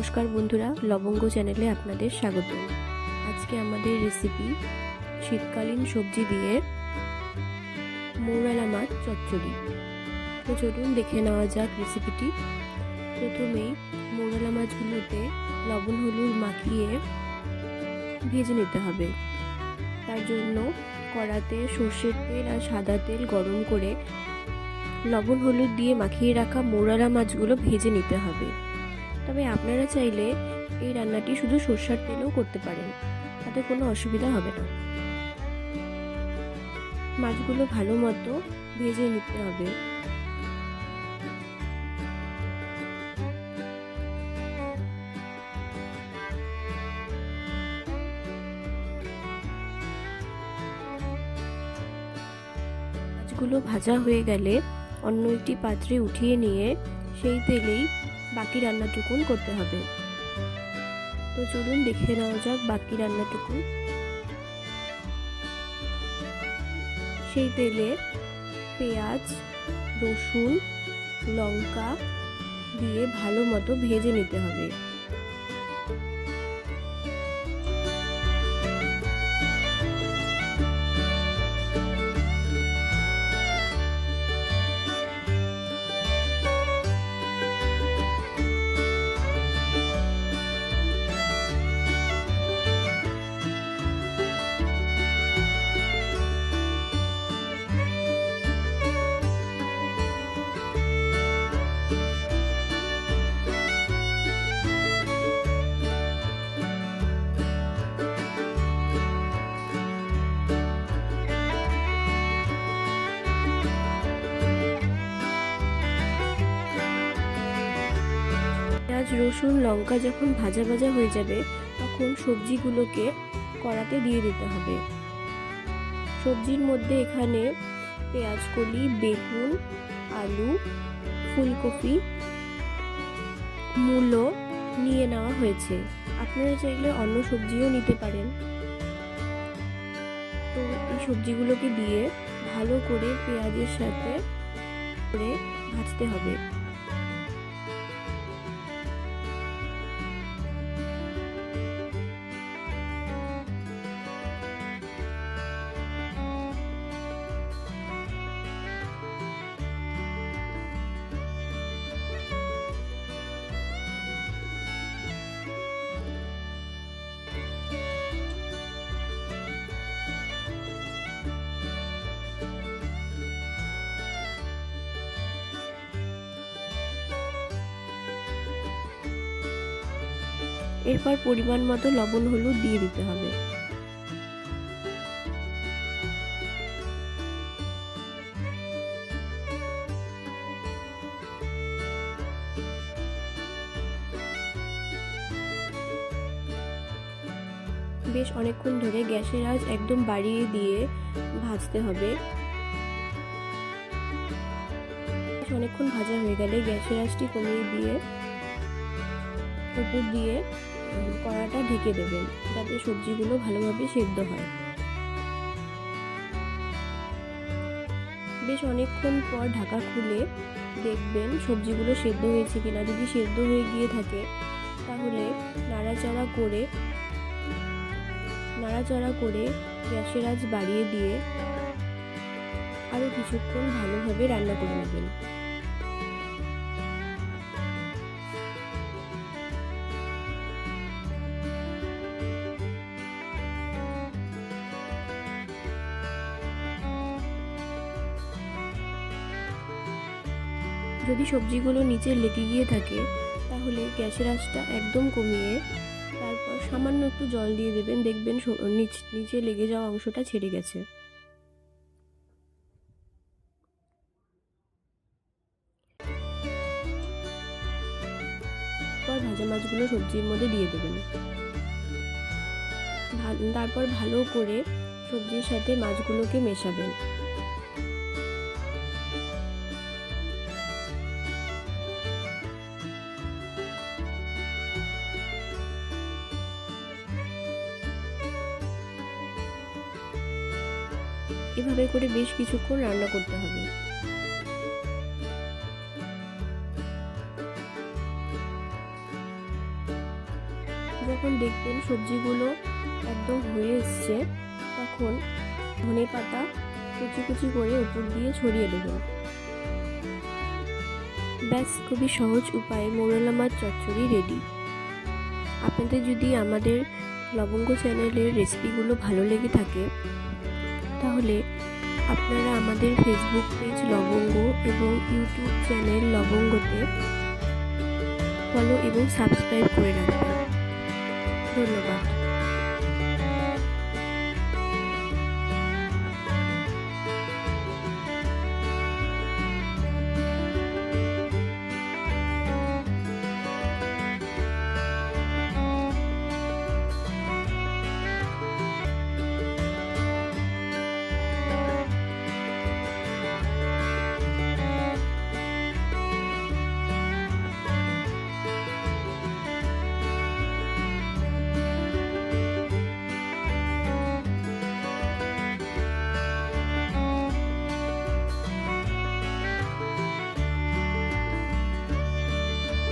নমস্কার বন্ধুরা, লবঙ্গ চ্যানেলে আপনাদের স্বাগত। আজকে আমাদের রেসিপি শীতকালীন সবজি দিয়ে মৌরালা মাছ চচ্চড়ি। তো চলুন দেখে নেওয়া যাক রেসিপিটি প্রথমেই মৌরালা মাছগুলোতে লবণ, হলুদ মাখিয়ে ভেজে নিতে হবে। তার জন্য কড়াতে সর্ষের তেল আর সাদা তেল গরম করে লবণ, হলুদ দিয়ে মাখিয়ে রাখা মৌরালা মাছগুলো ভেজে নিতে হবে। তবে আপনারা চাইলে এই রান্নাটি শুধু সর্ষার তেলেও করতে পারেন। তাতে কোনো অসুবিধা হবে না। মাছগুলো ভালো মতো ভেজে নিতে হবে। মাছগুলো ভাজা হয়ে গেলে অন্য একটি পাত্রে উঠিয়ে নিয়ে সেই তেলেই বাকি রান্নাটুকুন করতে হবে। তো চলুন দেখে নেওয়া যাক বাকি রান্নাটুকু সেই তেলে পেঁয়াজ, রসুন, লঙ্কা দিয়ে ভালো মতো ভেজে নিতে হবে। পেঁয়াজ, রসুন, লঙ্কা যখন ভাজা ভাজা হয়ে যাবে, তখন সবজিগুলোকে কড়াতে দিয়ে দিতে হবে। সবজির মধ্যে এখানে পেঁয়াজ কলি, বেগুন, আলু, ফুলকপি, মূলো নিয়ে নেওয়া হয়েছে। আপনারা চাইলে অন্য সবজিও নিতে পারেন। তো এই সবজিগুলোকে দিয়ে ভালো করে পেঁয়াজের সাথে করে ভাজতে হবে। এরপর পরিমাণ মতো লবণ হলুদ দিয়ে দিতে হবে। বেশ অনেকক্ষণ ধরে গ্যাসের আঁচ একদম বাড়িয়ে দিয়ে ভাজতে হবে। অনেকক্ষণ ভাজা হয়ে গেলে গ্যাসের আঁচটি কমিয়ে দিয়ে উপর দিয়ে কড়াটা ঢেকে দেবেন যাতে সবজিগুলো ভালোভাবে সেদ্ধ হয়। বেশ অনেকক্ষণ পর ঢাকা খুলে দেখবেন সবজিগুলো সেদ্ধ হয়েছে কিনা। যদি সেদ্ধ হয়ে গিয়ে থাকে, তাহলে নাড়াচাড়া করে নাড়াচাড়া করে গ্যাসের আঁচ বাড়িয়ে দিয়ে আরও কিছুক্ষণ ভালোভাবে রান্না করে নেবেন। যদি সবজিগুলো নিচে লেগে গিয়ে থাকে, তাহলে গ্যাসের আঁচটা একদম কমিয়ে তারপর সামান্য একটু জল দিয়ে দেবেন। দেখবেন নিচে লেগে যাওয়া অংশটা ছেড়ে গেছে। তারপর ভাজা মাছগুলো সবজির মধ্যে দিয়ে দেবেন। তারপর ভালো করে সবজির সাথে মাছগুলোকে মেশাবেন। এভাবে করে বেশ কিছুক্ষণ রান্না করতে হবে। যখন দেখবেন সবজিগুলো একদম হয়ে এসছে, তখন ধনে পাতা কুচি কুচি করে উপর দিয়ে ছড়িয়ে দেবেন। ব্যাস, খুবই সহজ উপায়ে মোরলা মাছ চচ্চড়ি রেডি। আপনাদের যদি আমাদের লবঙ্গ চ্যানেলের রেসিপিগুলো ভালো লেগে থাকে তাহলে আপনারা আমাদের ফেসবুক পেজ লবঙ্গ এবং ইউটিউব চ্যানেল লবঙ্গতে ফলো এবং সাবস্ক্রাইব করে রাখবেন। ধন্যবাদ।